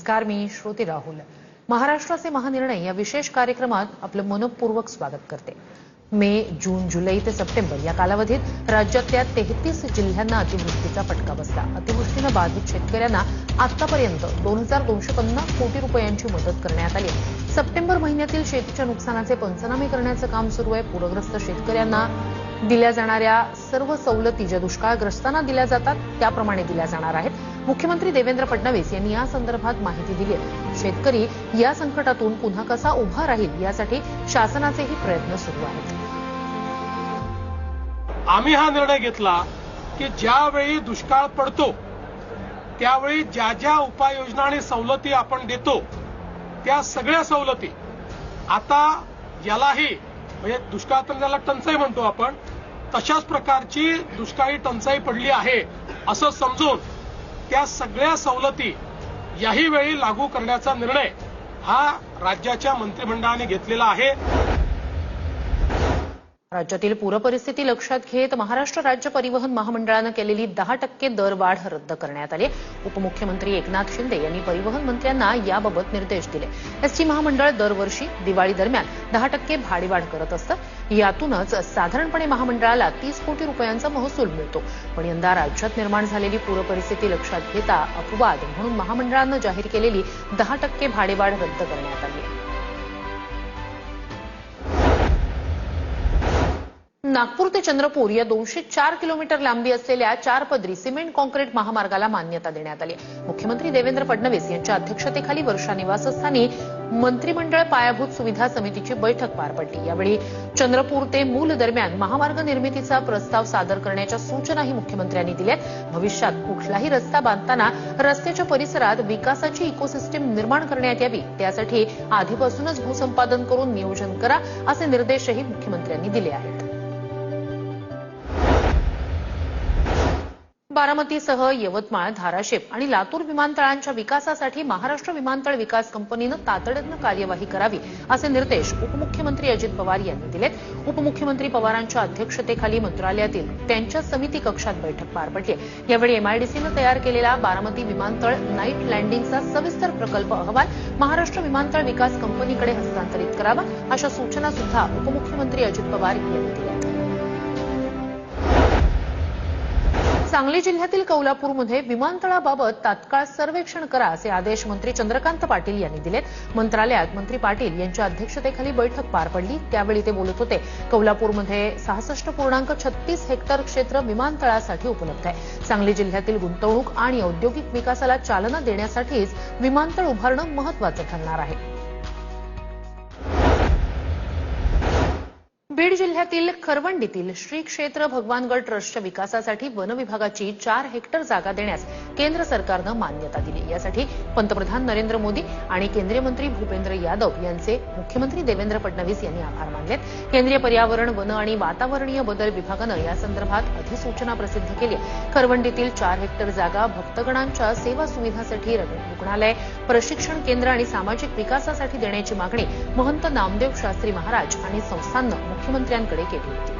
नमस्कार मी श्रुती राहुल. महाराष्ट्राचे महानिर्णय या विशेष कार्यक्रमात आपलं मनपूर्वक स्वागत करते. मे जून जुलै ते सप्टेंबर या कालावधीत राज्यातल्या तेहतीस जिल्ह्यांना अतिवृष्टीचा फटका बसला. अतिवृष्टीनं बाधित शेतकऱ्यांना आतापर्यंत दोन हजार दोनशे पन्नास कोटी रुपयांची मदत करण्यात आली. सप्टेंबर महिन्यातील शेतीच्या नुकसानाचे पंचनामे करण्याचं काम सुरू आहे. पूरग्रस्त शेतकऱ्यांना दिल्या जाणाऱ्या सर्व सवलती ज्या दुष्काळग्रस्तांना दिल्या जातात त्याप्रमाणे दिल्या जाणार आहेत. मुख्यमंत्री देवेंद्र फडणवीस यांनी या संदर्भात माहिती दिली आहे. शेतकरी या संकटातून पुन्हा कसा उभा राहील यासाठी शासनाचेही प्रयत्न सुरू आहेत. आम्ही हा निर्णय घेतला की ज्यावेळी दुष्काळ पडतो त्यावेळी ज्या ज्या उपाययोजना आणि सवलती आपण देतो त्या सगळ्या सवलती आता यालाही म्हणजे दुष्काळ तर त्याला टंचाई म्हणतो आपण तशाच प्रकारची दुष्काळी टंचाई पडली आहे असं समजून त्या सगळ्या सवलती याही वेळी लागू करण्याचा निर्णय हा राज्याच्या मंत्रिमंडळाने घेतलेला आहे. राज्यातील पूरपरिस्थिती लक्षात घेत महाराष्ट्र राज्य परिवहन महामंडळानं केलेली दहा टक्के दरवाढ रद्द करण्यात आली. उपमुख्यमंत्री एकनाथ शिंदे यांनी परिवहन मंत्र्यांना याबाबत निर्देश दिले. एसटी महामंडळ दरवर्षी दिवाळी दरम्यान दहा टक्के भाडीवाढ करत असतं. यातूनच साधारणपणे महामंडळाला तीस कोटी रुपयांचा महसूल मिळतो. पण यंदा राज्यात निर्माण झालेली पूरपरिस्थिती लक्षात घेता अपवाद म्हणून महामंडळानं जाहीर केलेली दहा टक्के भाडेवाढ रद्द करण्यात आली. आहे नागपूर ते चंद्रपूर या दोनशे चार किलोमीटर लांबी असलेल्या चार पदरी सिमेंट कॉन्क्रीट महामार्गाला मान्यता देण्यात आली मुख्यमंत्री देवेंद्र फडणवीस यांच्या अध्यक्षतेखाली वर्षा निवासस्थानी मंत्रिमंडळ पायाभूत सुविधा समितीची बैठक पार पडली. यावेळी चंद्रपूर ते मूल दरम्यान महामार्ग निर्मितीचा प्रस्ताव सादर करण्याच्या सूचनाही मुख्यमंत्र्यांनी दिल्या भविष्यात कुठलाही रस्ता बांधताना रस्त्याच्या परिसरात विकासाची इकोसिस्टीम निर्माण करण्यात यावी त्यासाठी आधीपासूनच भूसंपादन करून नियोजन करा असे निर्देशही मुख्यमंत्र्यांनी दिले आहेत. बारामतीसह यवतमाळ धाराशिव आणि लातूर विमानतळांच्या विकासासाठी महाराष्ट्र विमानतळ विकास कंपनीनं तातडीनं कार्यवाही करावी असे निर्देश उपमुख्यमंत्री अजित पवार यांनी दिलेत. उपमुख्यमंत्री पवारांच्या अध्यक्षतेखाली मंत्रालयातील त्यांच्या समिती कक्षात बैठक पार पडली. यावेळी एमआयडीसीनं तयार केलेला बारामती विमानतळ नाईट लँडिंगचा सविस्तर प्रकल्प अहवाल महाराष्ट्र विमानतळ विकास कंपनीकडे हस्तांतरित करावा अशा सूचना सुद्धा उपमुख्यमंत्री अजित पवार यांनी दिल्या. सांगली जिल्ह्यातील कौलापूरमध्ये विमानतळाबाबत तात्काळ सर्वेक्षण करा असे आदेश मंत्री चंद्रकांत पाटील यांनी दिलेत. मंत्रालयात मंत्री पाटील यांच्या अध्यक्षतेखाली बैठक पार पडली. त्यावेळी ते बोलत होते कौलापूरमध्ये सहासष्ट पूर्णांक छत्तीस हेक्टर क्षेत्र विमानतळासाठी उपलब्ध आहे. सांगली जिल्ह्यातील गुंतवणूक आणि औद्योगिक विकासाला चालना देण्यासाठीच विमानतळ उभारणं महत्वाचं ठरणार आहे. बीड जिल्ह्यातील खरवंडीतील श्री क्षेत्र भगवानगड ट्रस्टच्या विकासासाठी वन विभागाची चार हेक्टर जागा देण्यास केंद्र सरकारनं मान्यता दिली. यासाठी पंतप्रधान नरेंद्र मोदी आणि केंद्रीय मंत्री भूपेंद्र यादव यांचे मुख्यमंत्री देवेंद्र फडणवीस यांनी आभार मानलेत. केंद्रीय पर्यावरण वन आणि वातावरणीय बदल विभागानं या संदर्भात अधिसूचना प्रसिद्ध केली खरवंडीतील चार हेक्टर जागा भक्तगणांच्या सेवा सुविधासाठी रुग्णालय प्रशिक्षण केंद्र आणि सामाजिक विकासासाठी देण्याची मागणी महंत नामदेव शास्त्री महाराज आणि संस्थांनं मुख्यमंत्र्यांकडे केली होती.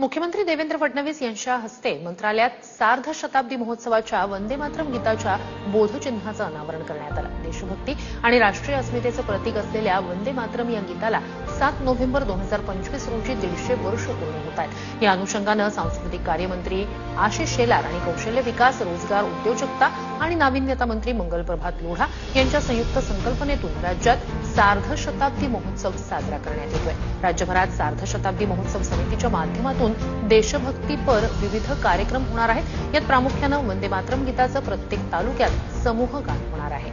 मुख्यमंत्री देवेंद्र फडणवीस यांच्या हस्ते मंत्रालयात सार्ध शताब्दी महोत्सवाच्या वंदे मातरम गीताच्या बोधचिन्हाचं अनावरण करण्यात आलं. देशभक्ती आणि राष्ट्रीय अस्मितेचं प्रतीक असलेल्या वंदे मातरम या गीताला सात नोव्हेंबर दोन हजार पंचवीस रोजी दीडशे वर्ष पूर्ण होत आहेत. या अनुषंगानं सांस्कृतिक कार्यमंत्री आशिष शेलार आणि कौशल्य विकास रोजगार उद्योजकता आणि नाविन्यता मंत्री मंगल प्रभात लोढा यांच्या संयुक्त संकल्पनेतून राज्यात सार्ध शताब्दी महोत्सव साजरा करण्यात येतोय. राज्यभरात सार्ध शताब्दी महोत्सव समितीच्या माध्यमातून देशभक्तीपर विविध कार्यक्रम होणार आहेत. यात प्रामुख्यानं वंदे मातरम गीताचं प्रत्येक तालुक्यात समूह गान होणार आहे.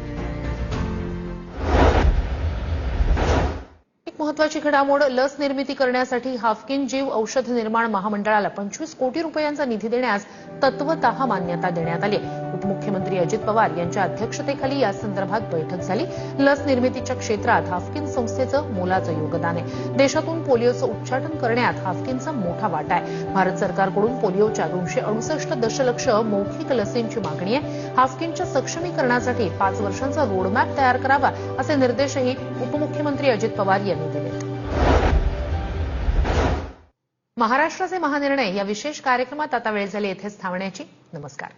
महत्वाची घडामोड लस निर्मिती करण्यासाठी हाफकिन जीव औषध निर्माण महामंडळाला पंचवीस कोटी रुपयांचा निधी देण्यास तत्वतः मान्यता देण्यात आली उपमुख्यमंत्री अजित पवार यांच्या अध्यक्षतेखाली या संदर्भात बैठक झाली. लस निर्मितीच्या क्षेत्रात हाफकिन संस्थेचं मोलाचं योगदान आहे. देशातून पोलिओचं उच्चाटन करण्यात हाफकिनचा मोठा वाटा आहे. भारत सरकारकडून पोलिओच्या दोनशे अडुसष्ट दशलक्ष मौखिक लसींची मागणी आहे. हाफकिनच्या सक्षमीकरणासाठी पाच वर्षांचा रोडमॅप तयार करावा असे निर्देशही उपमुख्यमंत्री अजित पवार यांनी दिले. महाराष्ट्राचे महानिर्णय या विशेष कार्यक्रमात आता वेळ झाली येथेच थांबण्याची. नमस्कार.